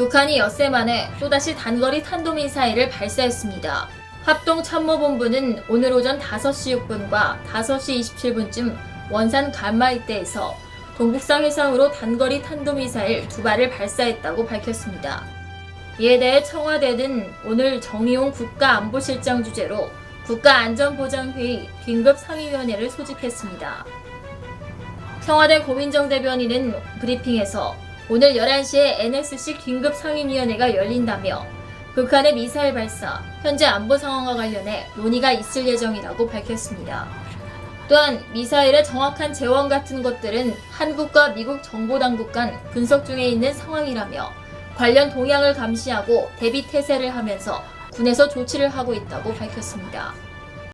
북한이 엿새 만에 또다시 단거리 탄도미사일을 발사했습니다. 합동참모본부는 오늘 오전 5시 6분과 5시 27분쯤 원산 간마 일대에서 동북상 해상으로 단거리 탄도미사일 두 발을 발사했다고 밝혔습니다. 이에 대해 청와대는 오늘 정의용 국가안보실장 주재로 국가안전보장회의 긴급 상임위원회를 소집했습니다. 청와대 고민정 대변인은 브리핑에서 오늘 11시에 NSC 긴급 상임위원회가 열린다며 북한의 미사일 발사, 현재 안보 상황과 관련해 논의가 있을 예정이라고 밝혔습니다. 또한 미사일의 정확한 재원 같은 것들은 한국과 미국 정보당국 간 분석 중에 있는 상황이라며 관련 동향을 감시하고 대비 태세를 하면서 군에서 조치를 하고 있다고 밝혔습니다.